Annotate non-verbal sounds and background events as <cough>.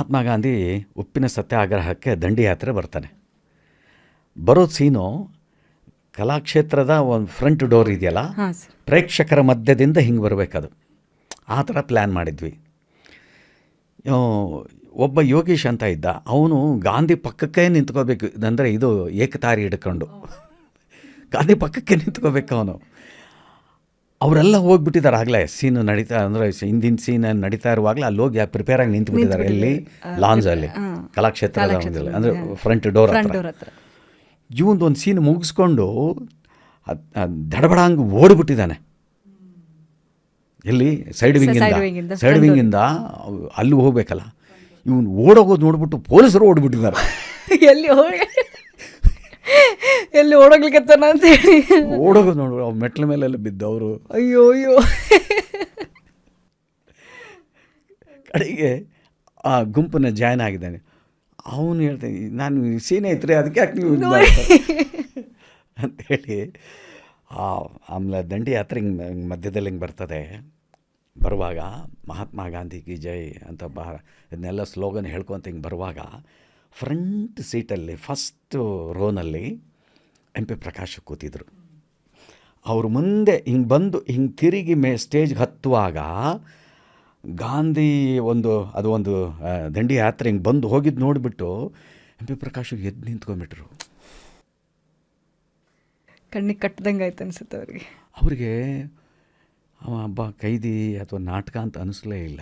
ಮಹಾತ್ಮ ಗಾಂಧಿ ಉಪ್ಪಿನ ಸತ್ಯಾಗ್ರಹಕ್ಕೆ ದಂಡಿಯಾತ್ರೆ ಬರ್ತಾನೆ. ಬರೋ ಸೀನು ಕಲಾಕ್ಷೇತ್ರದ ಒಂದು ಫ್ರಂಟ್ ಡೋರ್ ಇದೆಯಲ್ಲ? ಪ್ರೇಕ್ಷಕರ ಮಧ್ಯದಿಂದ ಹಿಂಗೆ ಬರಬೇಕದು. ಆ ಥರ ಪ್ಲ್ಯಾನ್ ಮಾಡಿದ್ವಿ. ಒಬ್ಬ ಯೋಗೀಶ್ ಅಂತ ಇದ್ದ. ಅವನು ಗಾಂಧಿ ಪಕ್ಕಕ್ಕೆ ನಿಂತ್ಕೋಬೇಕು. ಅಂದರೆ ಇದು ಏಕತಾರಿ ಹಿಡ್ಕೊಂಡು. ಗಾಂಧಿ ಪಕ್ಕಕ್ಕೆ ನಿಂತ್ಕೋಬೇಕು ಅವನು. ಅವರೆಲ್ಲ ಹೋಗ್ಬಿಟ್ಟಿದ್ದಾರೆ. ಆಗಲೇ ಸೀನ್ ನಡೀತಾ ಅಂದರೆ ಹಿಂದಿನ ಸೀನ್ ನಡೀತಾ ಇರುವಾಗಲೇ ಅಲ್ಲಿ ಹೋಗಿ ಪ್ರಿಪೇರ್ ಆಗಿ ನಿಂತುಬಿಟ್ಟಿದ್ದಾರೆ. ಎಲ್ಲಿ? ಲಾಂಜಲ್ಲಿ ಕಲಾಕ್ಷೇತ್ರದ ಒಂದಲ್ಲಿ ಅಂದರೆ ಫ್ರಂಟ್ ಡೋರ್ ಹತ್ರ. ಇವಂದು ಒಂದು ಸೀನ್ ಮುಗಿಸ್ಕೊಂಡು ದಡಬಡ ಹಂಗೆ ದಡಬಡಂಗ್ ಓಡ್ಬಿಟ್ಟಿದ್ದಾನೆ. ಎಲ್ಲಿ? ಸೈಡ್ ವಿಂಗಿಂದ ಸೈಡ್ ವಿಂಗಿಂದ ಅಲ್ಲಿ ಹೋಗ್ಬೇಕಲ್ಲ. ಇವನು ಓಡೋಗೋದು ನೋಡ್ಬಿಟ್ಟು ಪೊಲೀಸರು ಓಡ್ಬಿಟ್ಟಿದ್ದಾರೆ. <laughs> ಎಲ್ಲಿ ಹೋಗಿ ಎಲ್ಲಿ ಓಡೋಗ್ಲಿಕ್ಕತ್ತಾನ ಅಂತ ಹೇಳಿ. ಓಡೋಗೋದು ನೋಡು ಅವ್ರು ಮೆಟ್ಲ ಮೇಲೆಲ್ಲ ಬಿದ್ದವರು. ಅಯ್ಯೋ ಅಯ್ಯೋ. ಕಡೆಗೆ ಆ ಗುಂಪನ್ನ ಜಾಯ್ನ್ ಆಗಿದ್ದಾನೆ. ಅವನು ಹೇಳ್ತಾನೆ ನಾನು ಸೀನೆ ಐತ್ರಿ ಅದಕ್ಕೆ ಯಾಕೆ ನೀವು ಇದು ಆ ಅಂಥೇಳಿ ಆಮೇಲೆ ದಂಡಿ ಯಾತ್ರೆ ಹಿಂಗೆ ಮಧ್ಯದಲ್ಲಿ ಹಿಂಗೆ ಬರ್ತದೆ. ಬರುವಾಗ ಮಹಾತ್ಮ ಗಾಂಧಿ ಕಿ ಜೈ ಅಂತ ಬಾ ಇದನ್ನೆಲ್ಲ ಸ್ಲೋಗನ್ ಹೇಳ್ಕೊಂತ ಹಿಂಗೆ ಬರುವಾಗ ಫ್ರಂಟ್ ಸೀಟಲ್ಲಿ ಫಸ್ಟ್ ರೋನಲ್ಲಿ ಎಂ ಪಿ ಪ್ರಕಾಶ್ ಕೂತಿದ್ರು. ಅವರು ಮುಂದೆ ಹಿಂಗೆ ಬಂದು ಹಿಂಗೆ ತಿರುಗಿ ಮೇ ಸ್ಟೇಜ್ಗೆ ಹತ್ತುವಾಗ ಗಾಂಧಿ ಒಂದು ಅದು ಒಂದು ದಂಡಿ ಯಾತ್ರೆ ಹಿಂಗೆ ಬಂದು ಹೋಗಿದ್ದು ನೋಡಿಬಿಟ್ಟು ಎಂ ಪಿ ಪ್ರಕಾಶ್ ಎದ್ದು ನಿಂತ್ಕೊಂಡ್ಬಿಟ್ರು. ಕಣ್ಣಿಗೆ ಕಟ್ಟದಂಗೆ ಆಯ್ತು ಅನಿಸುತ್ತೆ ಅವರಿಗೆ. ಅವರಿಗೆ ಅವ ಹಬ್ಬ ಕೈದಿ ಅಥವಾ ನಾಟಕ ಅಂತ ಅನಿಸ್ಲೇ ಇಲ್ಲ.